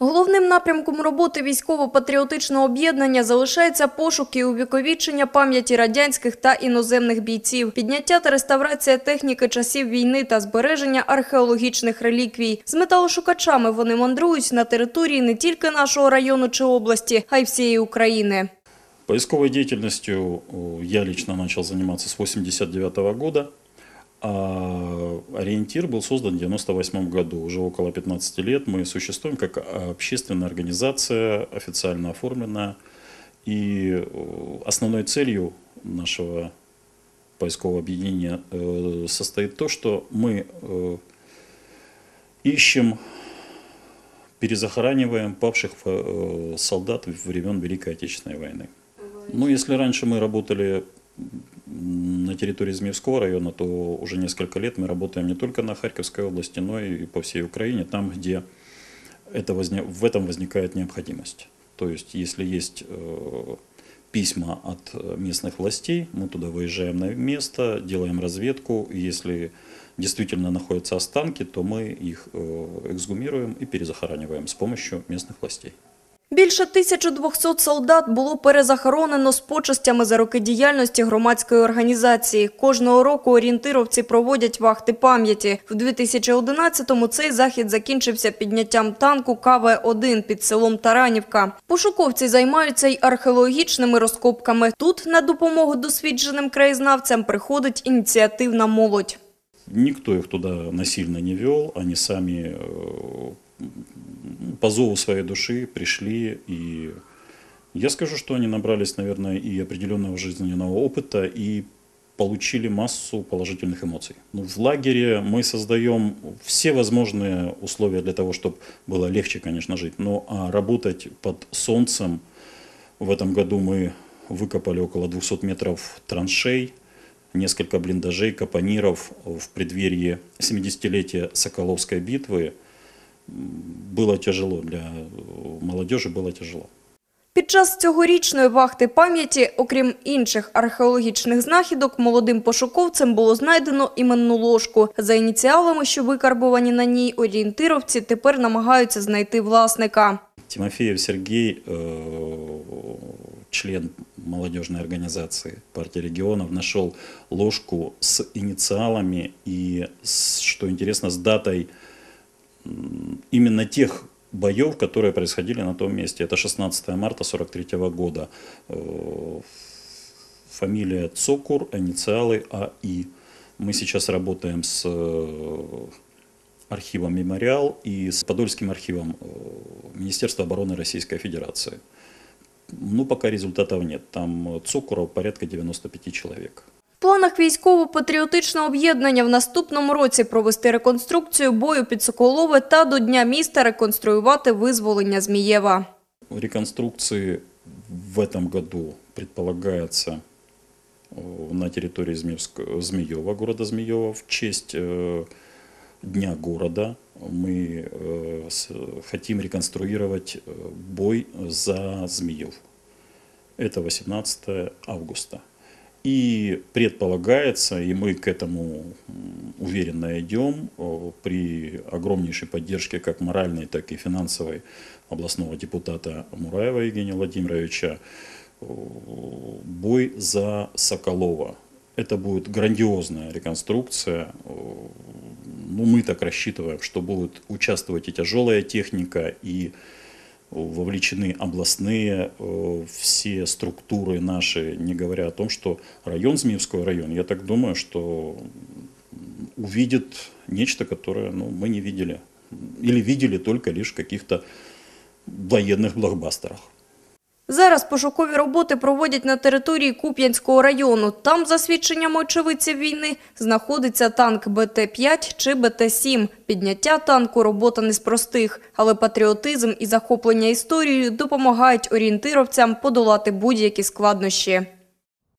Головним напрямком роботи військово-патріотичного об'єднання залишається пошук і увіковічення пам'яті радянських та іноземних бійців, підняття та реставрація техніки часів війни та збереження археологічних реліквій. З металошукачами вони мандрують на території не тільки нашого району чи області, а й всієї України. Поисковой деятельностью э, я лично начал заниматься с 1989 года, а ориентир был создан в 1998 году. Уже около 15 лет мы существуем как э, общественная организация, официально оформленная. И э, основной целью нашего поискового объединения э, состоит то, что мы э, ищем, перезахораниваем павших солдат времен Великой Отечественной войны. Ну, если раньше мы работали территории Змеевского района, то уже несколько лет мы работаем не только на Харьковской области, но и по всей Украине, там, где это возня... в этом возникает необходимость. То есть, если есть э, письма от э, местных властей, мы туда выезжаем на место, делаем разведку. Если действительно находятся останки, то мы их э, эксгумируем и перезахораниваем с помощью местных властей. Більше 1200 солдат було перезахоронено з почестями за роки діяльності громадської організації. Кожного року орієнтировці проводять вахти пам'яті. В 2011-му цей захід закінчився підняттям танку КВ-1 під селом Таранівка. Пошуковці займаються й археологічними розкопками. Тут на допомогу досвідченим краєзнавцям приходить ініціативна молодь. Никто их туда насильно не вел, они сами э, по зову своей души пришли. И я скажу, что они набрались, наверное, и определенного жизненного опыта, и получили массу положительных эмоций. Ну, в лагере мы создаем все возможные условия для того, чтобы было легче, конечно, жить. Ну, а работать под солнцем в этом году мы выкопали около 200 метров траншей, несколько блиндажей, капониров в преддверии 70-летия Соколовской битвы. М, Было тяжело для э, молодежи, было тяжело. Під час цьогорічної вахти пам'яті, окрім інших археологічних знахідок, молодим пошуковцем було знайдено іменну ложку. За ініціалами, що викарбовані на ній, орієнтировці тепер намагаються знайти власника. Тимофеев Сергей, э, член молодежной организации партии регионов, нашел ложку с инициалами и, с- что интересно, с датой м, именно тех боев, которые происходили на том месте. Это 16 марта 43 года. Э, Фамилия Цокур, инициалы АИ. Мы сейчас работаем с э, архивом «Мемориал» и с Подольским архивом э, Министерства обороны Российской Федерации. Ну, пока результатов нет. Там Цукуров порядка 95 человек. В планах військово-патріотичного об'єднання в наступному році провести реконструкцію бою під Соколове та до Дня міста реконструювати визволення Змієва. Реконструкции в этом году предполагается э, на территории Змеевск- Змеева, города Змеева, в честь э, Дня города. Мы э, с- хотим реконструировать э, бой за Змеев. Это 18 августа. И предполагается, и мы к этому уверенно идем, при огромнейшей поддержке как моральной, так и финансовой областного депутата Мураева Евгения Владимировича, бой за Соколова. Это будет грандиозная реконструкция. Ну, мы так рассчитываем, что будет участвовать и тяжелая техника, и вовлечены областные э, все структуры наши, не говоря о том, что район Змеевской район, я так думаю, что м, увидит нечто, которое ну, мы не видели. Или видели только лишь в каких-то военных блокбастерах. Зараз пошукові роботи проводять на території Куп'янського району. Там, за свідченнями очевидців війни, знаходиться танк БТ-5 чи БТ-7. Підняття танку – робота не з простих, але патріотизм і захоплення історією допомагають орієнтировцям подолати будь-які складнощі.